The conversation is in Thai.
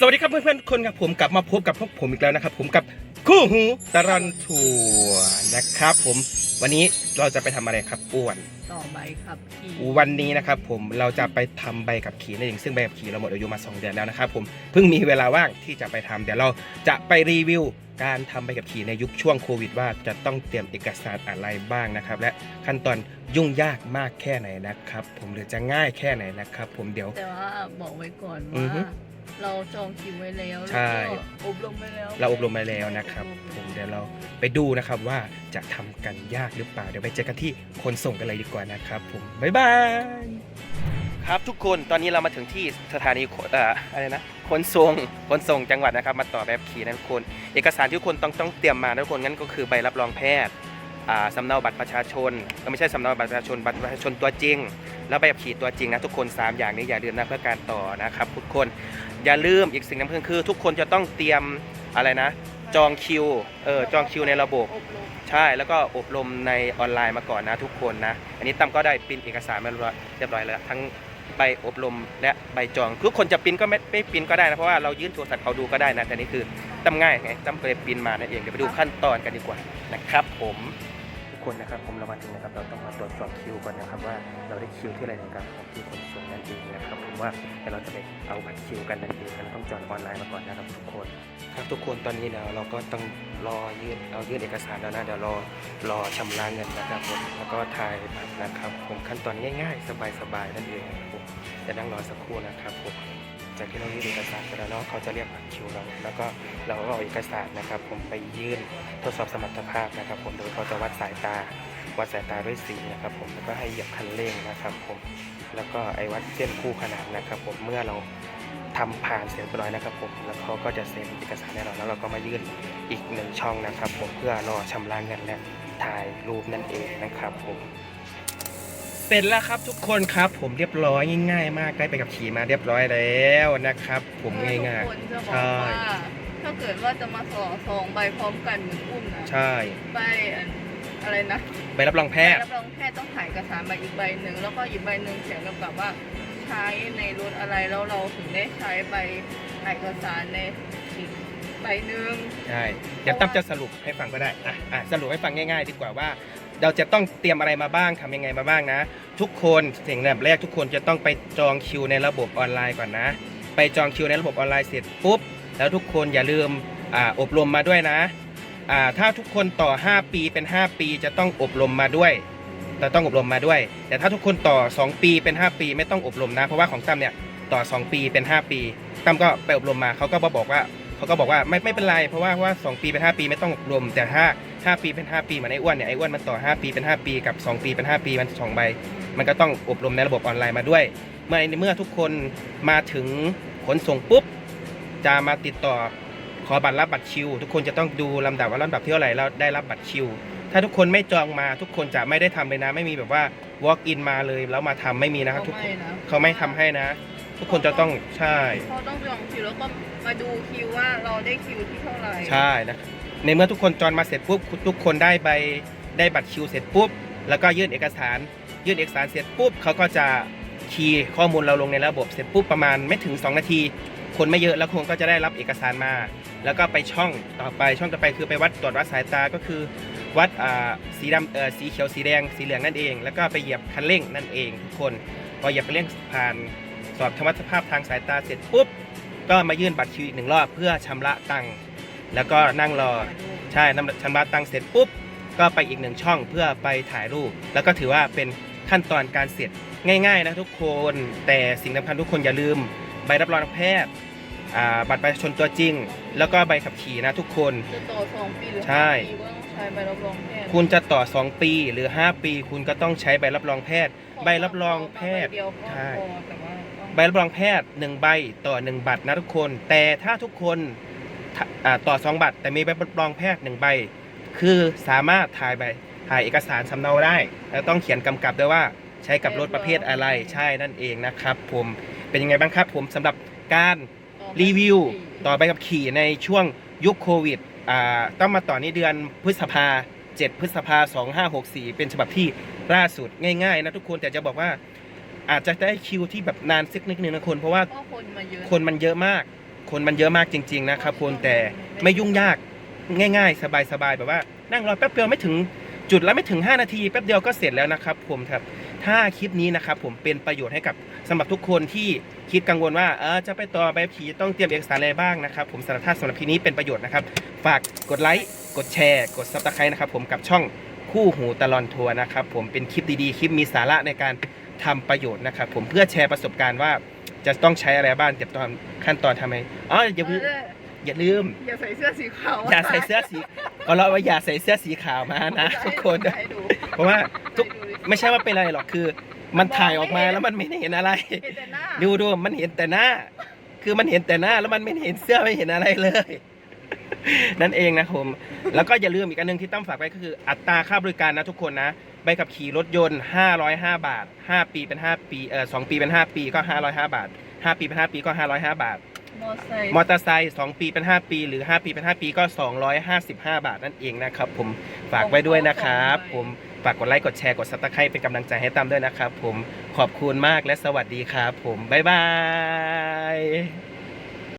สวัสดีครับเพื่อนๆทุกคนครับผมกลับมาพบกับพวกผมอีกแล้วนะครับ ผมกับคู่หูตะรันทัวร์นะครับ ผมวันนี้เราจะไปทำอะไรครับอ้วนต่อใบขับขี่วันนี้นะครับผมเราจะไปทำใบขับขี่นั่นเองซึ่งใบขับขี่เราหมดอายุมา2เดือนแล้วนะครับผมเพิ่งมีเวลาว่างที่จะไปทำเดี๋ยวเราจะไปรีวิวการทำใบขับขี่ในยุคช่วงโควิดว่าจะต้องเตรียมเอกสารอะไรบ้างนะครับ และขั้นตอนยุ่งยากมากแค่ไหนนะครับ ผมหรือจะง่ายแค่ไหนนะครับ ผมเดี๋ยว แต่ว่าบอกไว้ก่อนอือว่าฮึ เราจองคิวไว้แล้วใช่ แล้วก็อบรมไปแล้วเราอบรมไปแล้วนะครับผมเดี๋ยวเราไปดูนะครับว่าจะทำกันยากหรือเปล่า เดี๋ยวไปเจอกันที่คนส่งกันเลยดีกว่านะครับผมบ๊ายบายครับทุกคนตอนนี้เรามาถึงที่สถานีขนเอ่ออะไรนะขนส่งขนส่งจังหวัดนะครับ มาต่อแบบขี่นะทุกคน เอกสารที่ทุกคนต้องต้องเตรียมมานะทุกคนงั้นก็คือใบรับรองแพทย์อ่าสำเนาบัตรประชาชนก็ไม่ใช่สำเนาบัตรประชาชนบัตรประชาชนตัวจริง แล้วใบขับขี่ตัวจริงนะทุกคน 3 อย่างนี้อย่าลืมนะเพื่อการต่อนะครับทุกคน อย่าลืมอีกสิ่งสำคัญคือ ทุกคนจะต้องเตรียมอะไรนะ จองคิวเออจองคิวในระบบ อบรมใช่แล้วก็อบรมในออนไลน์มาก่อนนะทุกคนนะ อันนี้ตั้มก็ได้ปริ้นเอกสารมาเรียบร้อยแล้ว ทั้งใบอบรมและใบจองทุกคนจะปริ้นก็ไม่ไม่ปริ้นก็ได้นะเพราะว่าเรายื่นโทรศัพท์เขาดูก็ได้นะแต่นี่คือตั้มง่ายไงตั้มก็เลยปริ้นมานั่นเองเดี๋ยวไปดูขั้นตอนกันดีกว่านะครับผมทุก คนนะครับผมรามาถึงนะครับ เราต้องมาตรวจสอบคิวก่อนนะครับ ว่าเราได้คิวที่อะไรในการของที่ขนส่งนั่นเองนะครับผมว่าเดี๋ยวเราจะไปเอาบัตรคิวกันนั่นเองเราต้องจองออนไลน์มาก่อนนะครับทุกคน ครับทุกคนตอนนี้เดี๋ยวเราก็ต้องรอยื่นเอายื่นเอกสารแล้วนะเดี๋ยวรอรอชำระเงินนะครับผมแล้วก็ถ่ายบัตรนะครับผมขั้นตอนง่ายๆ สบายๆนั่นเองนะครับผมจะนั่งรอสักครู่นะครับผม จากที่เรายื่นเอกสารไปแล้วเนาะเขาจะเรียกบัตรคิวเรา แล้วก็เราก็เอาเอกสารนะครับ ผมไปยื่นทดสอบสมรรถภาพนะครับ ผมโดยเขาจะวัดสายตา วัดสายตาด้วยสีนะครับ ผมแล้วก็ให้เหยียบคันเร่งนะครับ ผมแล้วก็ไอ้วัดเส้นคู่ขนานนะครับ ผมเมื่อเราทำผ่านเสร็จเรียบร้อยนะครับผมแล้วเขาก็จะเซ็นเอกสารให้เราแล้วเราก็มายื่นอีกหนึ่งช่องนะครับ ผมเพื่อรอชำระเงินและถ่ายรูปนั่นเองนะครับผม เสร็จแล้วครับทุกคนครับผมเรียบร้อยง่าย ๆ มากได้ไปกับขี่มาเรียบร้อยแล้วนะครับ ผมง่ายทุกคนจะบอกใช่ว่าถ้าเกิดว่าจะมาสอสองใบพร้อมกันเหมือนอุ้มนะๆใช่ใบอันอะไรนะใบรับรองแพใบทย์รับรองแพทย์ต้องถ่ายเอกสารมาอีกใบหนึ่งแล้วก็อีกใบหนึ่งเขียนกำกับว่าใช้ในรถอะไรแล้วเราถึงได้ใช้ใบถ่ายเอกสารในอีกใบหนึ่งใช่เดี๋ยวตั้มจะสรุปให้ฟังก็ได้อะอะสรุปให้ฟังง่าย ๆ ดีกว่าว่า เราจะต้องเตรียมอะไรมาบ้างทำยังไงมาบ้างนะ ทุกคนสิ่งแรกแรกทุกคนจะต้องไปจองคิวในระบบออนไลน์ก่อนนะ ไปจองคิวในระบบออนไลน์เสร็จปุ๊บ แล้วทุกคนอย่าลืมออบรมมาด้วยนะถ้าทุกคนต่อ 5 ปีเป็น 5 ปีจะต้องอบรมมาด้วยจะต้องอบรมมาด้วย แต่ถ้าทุกคนต่อ 2 ปีเป็น 5 ปีไม่ต้องอบรมนะ เพราะว่าของตั้มเนี่ยต่อ 2 ปีเป็น 5 ปีตั้มก็ไปอบรมมาเขาก็บอกว่า เขาก็บอกว่าไม่ไม่เป็นไรเพราะว่าว่า2ปีเป็น5ปีไม่ต้องอบรมแต่ถ้า5ปีเป็น5ปีเหมือนไอ้อ้วนเนี่ยไอ้อ้วนมันต่อ5ปีเป็น5ปีกับ2ปีเป็น5ปีมันสองใบ มันก็ต้องอบรมในระบบออนไลน์มาด้วย เมื่อเมื่อทุกคนมาถึงขนส่งปุ๊บจะมาติดต่อขอบัตรรับบัตรคิว ทุกคนจะต้องดูลำดับว่าลำดับที่เท่าไหร่แล้วได้รับบัตรคิว ถ้าทุกคนไม่จองมาทุกคนจะไม่ได้ทำเลยนะ ไม่มีแบบว่า walk in มาเลยแล้วมาทำไม่มีนะครับทุกคนเขาไม่นะเขาไม่ทำให้นะ ทุกคนจะต้องใช่เขาต้องจองคิวแล้วก็มาดูคิวว่าเราได้คิวที่เท่าไหร่ใช่นะครับในเมื่อทุกคนจองมาเสร็จปุ๊บทุกคนได้ใบได้บัตรคิวเสร็จปุ๊บแล้วก็ยื่นเอกสาร ยื่นเอกสารเสร็จปุ๊บเขาก็จะคีย์ข้อมูลเราลงในระบบเสร็จปุ๊บประมาณไม่ถึง 2 นาที คนไม่เยอะแล้วคนก็จะได้รับเอกสารมา แล้วก็ไปช่องต่อไปช่องต่อไปคือไปวัดตรวจวัดสายตาก็คือ วัดอ่าสีดำเอ่อสีเขียวสีแดงสีเหลืองนั่นเอง แล้วก็ไปเหยียบคันเร่งนั่นเองทุกคนพอเหยียบคันเร่งผ่าน สอบธรรมสภาพทางสายตาเสร็จปุ๊บก็มายื่นบัตรคิวอีกหนึ่งรอบเพื่อชำระตังค์แล้วก็นั่งรอใช่นำชำระตังค์เสร็จปุ๊บก็ไปอีกหนึ่งช่องเพื่อไปถ่ายรูป แล้วก็ถือว่าเป็นขั้นตอนการเสร็จง่ายๆนะทุกคนแต่สิ่งสำคัญทุกคนอย่าลืม ใบรับรองแพทย์อ่าบัตรประชาชนตัวจริง แล้วก็ใบขับขี่นะทุกคนจะต่อสองปีหรือใช่ห้าปีก็ต้องใช้ใบรับรองแพทย์คุณจะต่อ 2 ปีหรือ 5 ปี คุณก็ต้องใช้ใบรับรองแพทย์ ใบรับรองแพทย์ใบเดียวก็ใช่ ใบรับรองแพทย์ 1 ใบต่อ 1 บัตรนะทุกคน แต่ถ้าทุกคนถ้าอ่าต่อ 2 บัตร แต่มีใบรับรองแพทย์ 1 ใบ คือสามารถถ่ายใบถ่ายเอกสารสำเนาได้ แล้วต้องเขียนกำกับด้วยว่าใช้กับรถประเภทอะไรใช่นั่นเองนะครับ ผมเป็นยังไงบ้างครับ ผมสำหรับการต่อรีวิวปีต่อใบขับขี่ในช่วงยุคโควิดอ่าต้องมาต่อในเดือนพฤษภา7พฤษภา2564 เป็นฉบับที่ล่าสุดง่ายๆนะทุกคนแต่จะบอกว่า อาจจะได้คิวที่แบบนานสักนิดนึงนะคนเพราะว่าก็คนมาเยอะคนมันเยอะมาก คนมันเยอะมากจริง ๆ นะครับคุณแต่ไม่ยุ่งยากง่าย ๆ สบายๆแบบว่านั่งรอแป๊บเดียวไม่ถึงจุดแล้วไม่ถึง 5 นาทีแป๊บเดียวก็เสร็จแล้วนะครับ ผมครับถ้าคลิปนี้นะครับผมเป็นประโยชน์ให้กับสำหรับทุกคนที่คิดกังวลว่าเออจะไปต่อไปผีต้องเตรียมเอกสารอะไรบ้างนะครับ ผมสำหรับถ้าสำหรับคลิปนี้เป็นประโยชน์นะครับ ฝากกดไลค์กดแชร์ กดซับสไครต์นะครับ ผมกับช่องคู่หูตลอนทัวร์นะครับ ผมเป็นคลิปดีๆ คลิปมีสาระในการ ทำประโยชน์นะครับผมเพื่อแชร์ประสบการณ์ว่าจะต้องใช้อะไรบ้างเดี๋ยวตอนขั้นตอนทำไมอ๋ออย่าลืมเอออย่าลืม อย่าใส่เสื้อสีขาว อย่าใส่เสื้อสีก็เราว่าอย่าใส่เสื้อสีขาวมานะทุกคนให้ดูเพราะว่าทุกให้ดูดิไม่ใช่ว่าเป็นอะไรหรอกคือ มันถ่ายออกมาแล้วมันไม่เห็นอะไรเห็นแต่หน้าดูดูมันเห็นแต่หน้า คือมันเห็นแต่หน้าแล้วมันไม่เห็นเสื้อไม่เห็นอะไรเลย นั่นเองนะผมแล้วก็อย่าลืมอีกอันหนึงที่ต้องฝากไว้ก็คือ อัตราค่าบริการนะทุกคนนะใบขับขี่รถยนต์ 505 บาท 5 ปีเป็น 5 ปีเอ่อ2ปีเป็น 5 ปีก็ 505 บาท 5 ปีเป็น 5 ปีก็ 505 บาทมอไซค์มอเตอร์ไซค์2ปีเป็น 5 ปี หรือ 5 ปีเป็น 5 ปีก็ 255 บาทนั่นเองนะครับผมฝากไว้ด้วยนะครับ ผมฝากกดไลค์กดแชร์กดซับสไครต์เป็นกำลังใจให้ตามด้วยนะครับ ผมขอบคุณมากและสวัสดีครับผมบ๊ายบาย